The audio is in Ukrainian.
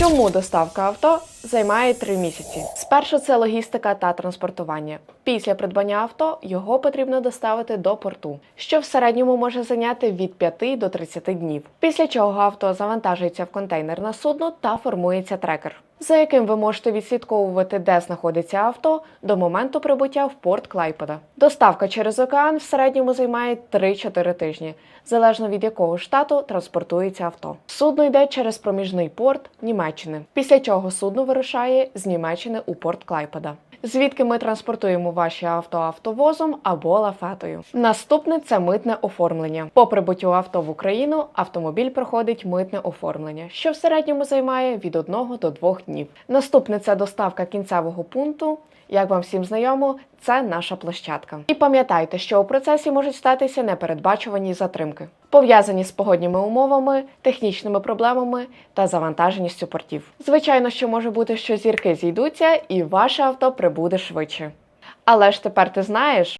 Чому доставка авто займає три місяці? Спершу це логістика та транспортування. Після придбання авто його потрібно доставити до порту, що в середньому може зайняти від 5 до 30 днів. Після чого авто завантажується в контейнер на судно та формується трекер, за яким ви можете відслідковувати, де знаходиться авто до моменту прибуття в порт Клайпеда. Доставка через океан в середньому займає 3-4 тижні, залежно від якого штату транспортується авто. Судно йде через проміжний порт Німеччини, після чого судно вирушає з Німеччини у порт Клайпеда. Звідки ми транспортуємо ваші авто автовозом або лафетою. Наступне це митне оформлення. По прибуттю авто в Україну автомобіль проходить митне оформлення, що в середньому займає від 1 до 2 днів. Наступне це доставка кінцевого пункту. Як вам всім знайомо, це наша площадка. І пам'ятайте, що у процесі можуть статися непередбачувані затримки, пов'язані з погодніми умовами, технічними проблемами та завантаженістю портів. Звичайно, що може бути, що зірки зійдуться, і ваше авто прибуде швидше. Але ж тепер ти знаєш,